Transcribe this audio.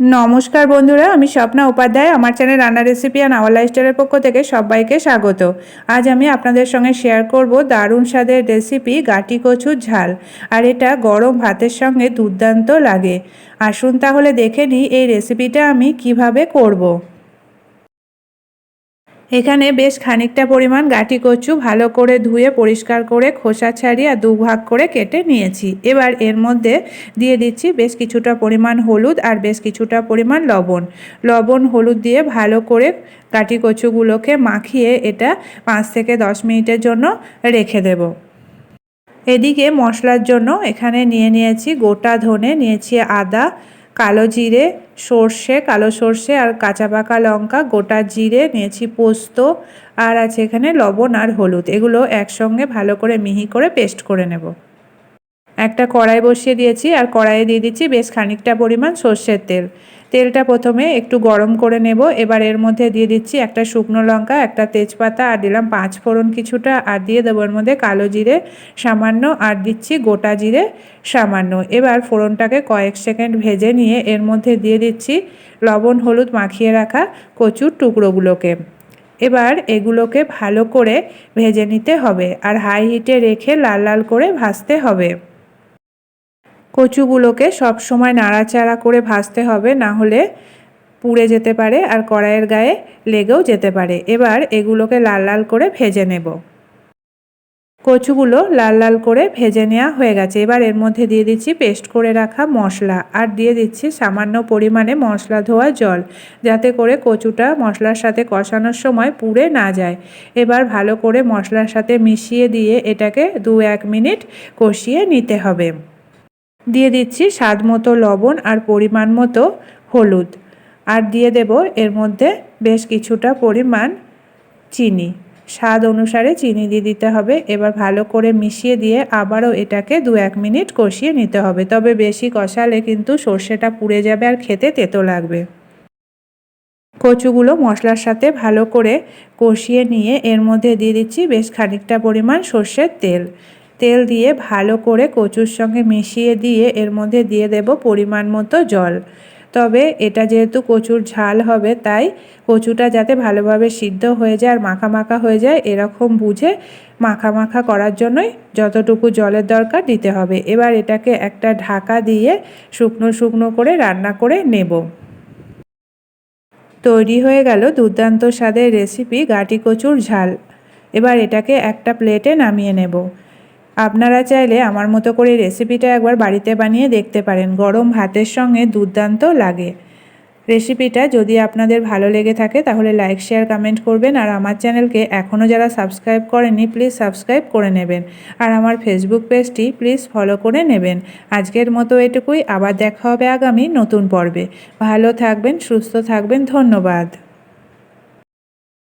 নমস্কার বন্ধুরা, আমি স্বপ্না উপাধ্যায়। আমার চ্যানেল রান্না রেসিপি অ্যান্ড আওয়ার লাইফস্টাইলের পক্ষ থেকে সবাইকে স্বাগত। আজ আমি আপনাদের সঙ্গে শেয়ার করব দারুণ স্বাদের রেসিপি গাটি কচুর ঝাল, আর এটা গরম ভাতের সঙ্গে দুর্দান্ত লাগে। আসুন তাহলে দেখে নিই এই রেসিপিটা আমি কীভাবে করব। এখানে বেশ খানিকটা পরিমাণ গাটি কচু ভালো করে ধুয়ে, পরিষ্কার করে, খোসা ছাড়িয়ে আর দুভাগ করে কেটে নিয়েছি। এবার এর মধ্যে দিয়ে দিচ্ছি বেশ কিছুটা পরিমাণ হলুদ আর বেশ কিছুটা পরিমাণ লবণ। লবণ, হলুদ দিয়ে ভালো করে গাটি কচুগুলোকে মাখিয়ে এটা পাঁচ থেকে দশ মিনিটের জন্য রেখে দেব। এদিকে মশলার জন্য এখানে নিয়ে নিয়েছি গোটা ধনে, নিয়েছি আদা কালো জিরে, সর্ষে, কালো সর্ষে আর কাঁচা পাকা লঙ্কা, গোটা জিরে, নিয়েছি পোস্ত আর আছে এখানে লবণ আর হলুদ। এগুলো একসঙ্গে ভালো করে মিহি করে পেস্ট করে নেব। একটা কড়াই বসিয়ে দিয়েছি আর কড়াইয়ে দিয়ে দিচ্ছি বেশ খানিকটা পরিমাণ সর্ষের তেল। তেলটা প্রথমে একটু গরম করে নেব। এবার এর মধ্যে দিয়ে দিচ্ছি একটা শুকনো লঙ্কা, একটা তেজপাতা আর দিলাম পাঁচ ফোড়ন কিছুটা আর দিয়ে দেবো এর মধ্যে কালো জিরে সামান্য আর দিচ্ছি গোটা জিরে সামান্য। এবার ফোড়নটাকে কয়েক সেকেন্ড ভেজে নিয়ে এর মধ্যে দিয়ে দিচ্ছি লবণ, হলুদ মাখিয়ে রাখা কচুর টুকরোগুলোকে। এবার এগুলোকে ভালো করে ভেজে নিতে হবে আর হাই হিটে রেখে লাল লাল করে ভাজতে হবে। কচুগুলোকে সব সময় নাড়াচাড়া করে ভাজতে হবে, না হলে পুড়ে যেতে পারে আর কড়াইয়ের গায়ে লেগেও যেতে পারে। এবার এগুলোকে লাল লাল করে ভেজে নেব। কচুগুলো লাল লাল করে ভেজে নেওয়া হয়ে গেছে। এবার এর মধ্যে দিয়ে দিচ্ছি পেস্ট করে রাখা মশলা আর দিয়ে দিচ্ছি সামান্য পরিমাণে মশলা ধোয়া জল, যাতে করে কচুটা মশলার সাথে কষানোর সময় পুড়ে না যায়। এবার ভালো করে মশলার সাথে মিশিয়ে দিয়ে এটাকে দু এক মিনিট কষিয়ে নিতে হবে। দিয়ে দিচ্ছি স্বাদ মতো লবণ আর পরিমাণ মতো হলুদ। আর দিয়ে দেব এর মধ্যে বেশ কিছুটা পরিমাণ চিনি। স্বাদ অনুসারে চিনি দিয়ে দিতে হবে। এবার ভালো করে মিশিয়ে দিয়ে আবারও এটাকে দু এক মিনিট কষিয়ে নিতে হবে। তবে বেশি কষালে কিন্তু সর্ষেটা পুড়ে যাবে আর খেতে তেতো লাগবে। কচুগুলো মশলার সাথে ভালো করে কষিয়ে নিয়ে এর মধ্যে দিয়ে দিচ্ছি বেশ খানিকটা পরিমাণ সর্ষের তেল। তেল দিয়ে ভালো করে কচুর সঙ্গে মিশিয়ে দিয়ে এর মধ্যে দিয়ে দেব পরিমাণ মতো জল। তবে এটা যেহেতু কচুর ঝাল হবে, তাই কচুটা যাতে ভালোভাবে সিদ্ধ হয়ে যায় আর মাখা মাখা হয়ে যায়, এরকম বুঝে মাখা মাখা করার জন্যই যতটুকু জলের দরকার দিতে হবে। এবার এটাকে একটা ঢাকা দিয়ে শুকনো শুকনো করে রান্না করে নেব। তৈরি হয়ে গেল দুর্দান্ত স্বাদের রেসিপি গাটি কচুর ঝাল। এবার এটাকে একটা প্লেটে নামিয়ে নেব। আপনারা চাইলে আমার মতো করে রেসিপিটা একবার বাড়িতে বানিয়ে দেখতে পারেন। গরম ভাতের সঙ্গে দুর্দান্ত লাগে। রেসিপিটা যদি আপনাদের ভালো লেগে থাকে, তাহলে লাইক, শেয়ার, কমেন্ট করবেন। আর আমার চ্যানেলকে এখনও যারা সাবস্ক্রাইব করেনি প্লিজ সাবস্ক্রাইব করে নেবেন। আর আমার ফেসবুক পেজটি প্লিজ ফলো করে নেবেন। আজকের মতো এটুকুই। আবার দেখা হবে আগামী নতুন পর্বে। ভালো থাকবেন, সুস্থ থাকবেন। ধন্যবাদ।